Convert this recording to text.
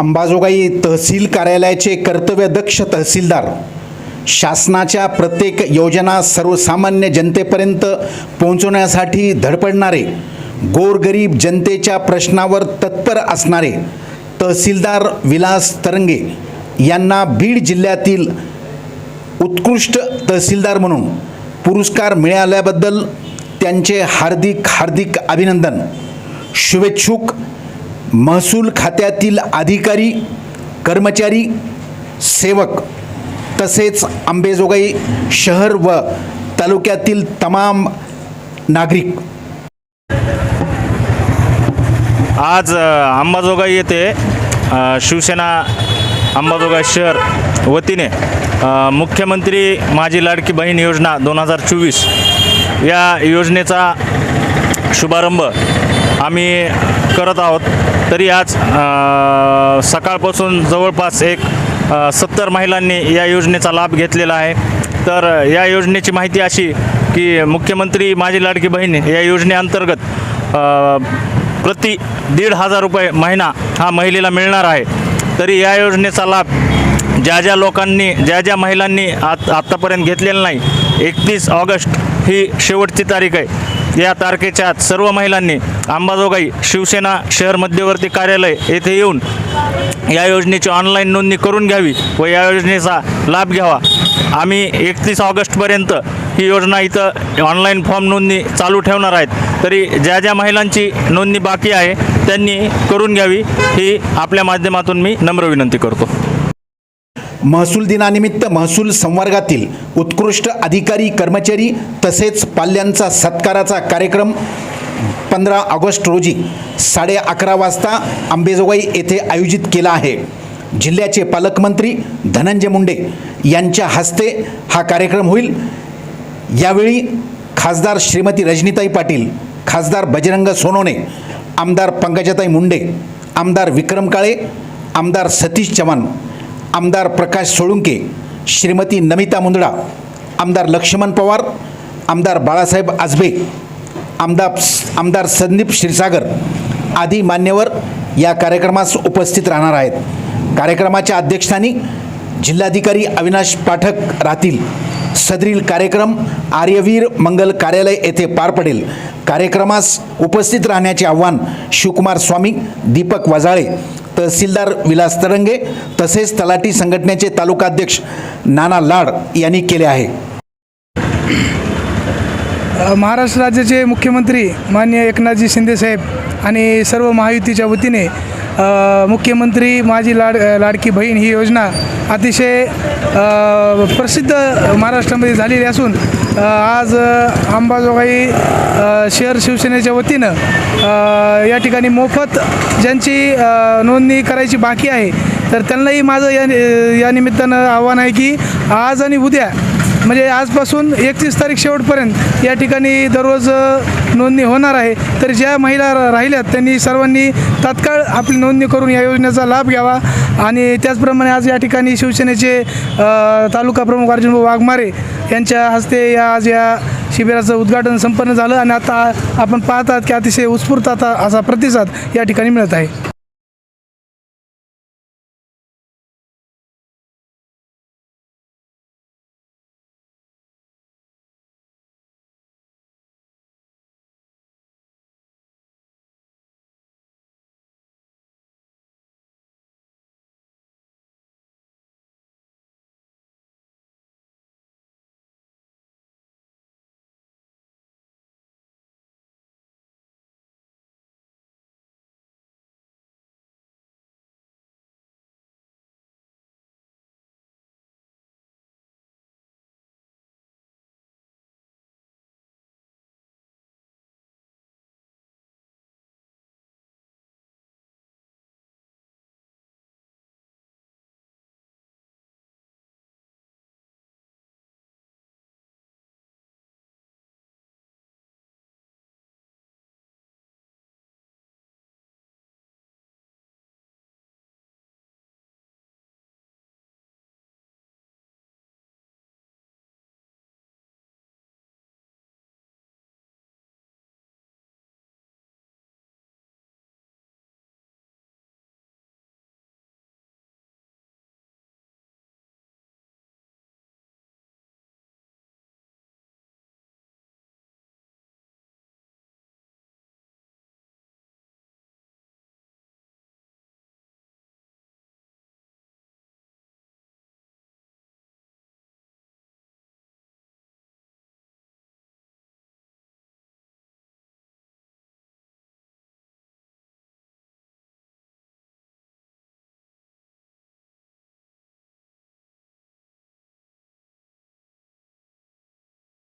अंबाजोगाई तहसील कार्यालयाचे कर्तव्यदक्ष तहसीलदार. शासनाच्या प्रत्येक योजना सर्वसामान्य जनतेपर्यंत पोहोचवण्यासाठी धडपडणारे गोरगरीब जनतेच्या प्रश्नावर तत्पर असणारे तहसीलदार विलास तरंगे यांना बीड जिल्ह्यातील उत्कृष्ट तहसीलदार म्हणून पुरस्कार मिळाल्याबद्दल त्यांचे हार्दिक हार्दिक अभिनंदन. शुभेच्छुक महसूल खात्यातील अधिकारी कर्मचारी सेवक तसेच आंबेजोगाई शहर व तालुक्यातील तमाम नागरिक. आज अंबाजोगाई येथे शिवसेना अंबाजोगाई शहर वतीने मुख्यमंत्री माझी लाडकी बहीण योजना दोन हजार चोवीस या योजनेचा शुभारंभ आम्ही करत आहोत. तरी आज सकाळपासून जवळपास एक सत्तर महिलांनी या योजनेचा लाभ घेतलेला आहे. तर या योजनेची माहिती अशी की मुख्यमंत्री माझी लाडकी बहीण या योजनेअंतर्गत प्रति दीड हजार रुपये महिना हा महिलेला मिळणार आहे. तरी या योजनेचा लाभ ज्या ज्या लोकांनी ज्या ज्या महिलांनी आत आत्तापर्यंत घेतलेलं नाही एकतीस ऑगस्ट ही शेवटची तारीख आहे. या तारखेच्या आत सर्व महिलांनी अंबाजोगाई शिवसेना शहर मध्यवर्ती कार्यालय येथे येऊन या योजनेची ऑनलाईन नोंदणी करून घ्यावी व या योजनेचा लाभ घ्यावा. आम्ही एकतीस ऑगस्टपर्यंत ही योजना इथं ऑनलाईन फॉर्म नोंदणी चालू ठेवणार आहेत. तरी ज्या ज्या महिलांची नोंदणी बाकी आहे त्यांनी करून घ्यावी ही आपल्या माध्यमातून मी नम्र विनंती करतो. महसूल दिनानिमित्त महसूल संवर्गातील उत्कृष्ट अधिकारी कर्मचारी तसेच पाल्यांचा सत्काराचा कार्यक्रम पंधरा ऑगस्ट रोजी साडे अकरा वाजता अंबेजोगाई येथे आयोजित केला आहे. जिल्ह्याचे पालकमंत्री धनंजय मुंडे यांच्या हस्ते हा कार्यक्रम होईल. यावेळी खासदार श्रीमती रजनीताई पाटील खासदार बजरंग सोनोने आमदार पंकजाताई मुंडे आमदार विक्रम काळे आमदार सतीश चव्हाण आमदार प्रकाश सोळुंके श्रीमती नमिता मुंदडा आमदार लक्ष्मण पवार आमदार बाळासाहेब आजबे आमदार आमदार संदीप क्षीरसागर आदी मान्यवर या कार्यक्रमास उपस्थित राहणार आहेत. कार्यक्रमाच्या अध्यक्षस्थानी जिल्हाधिकारी अविनाश पाठक राहतील. सदरील कार्यक्रम आर्यवीर मंगल कार्यालय येथे पार पडेल. कार्यक्रमास उपस्थित राहण्याचे आव्हान शिवकुमार स्वामी दीपक वजाळे तहसीलदार विलास तरंगे तसेच तलाठी संघटनेचे तालुकाध्यक्ष नाना लाड यांनी केले आहे. महाराष्ट्र राज्याचे मुख्यमंत्री मान्य एकनाथजी शिंदेसाहेब आणि सर्व महायुतीच्या वतीने मुख्यमंत्री माझी लाड लाडकी बहीण ही योजना अतिशय प्रसिद्ध महाराष्ट्रामध्ये झालेली असून आज अंबाजोगाई शहर शिवसेनेच्या वतीनं या ठिकाणी मोफत ज्यांची नोंदणी करायची बाकी आहे तर त्यांनाही माझं या या निमित्तानं आव्हान आहे की आज आणि उद्या म्हणजे आजपासून एकतीस तारीख शेवटपर्यंत या ठिकाणी दररोज नोंदणी होणार आहे. तर ज्या महिला राहिल्यात त्यांनी सर्वांनी तात्काळ आपली नोंदणी करून या योजनेचा लाभ घ्यावा. आणि त्याचप्रमाणे आज या ठिकाणी शिवसेनेचे तालुका प्रमुख अर्जुनभाऊ वाघमारे यांच्या हस्ते या आज या शिबिराचं उद्घाटन संपन्न झालं. आणि आता आपण पाहतात की अतिशय उत्स्फूर्त आता असा प्रतिसाद या ठिकाणी मिळत आहे.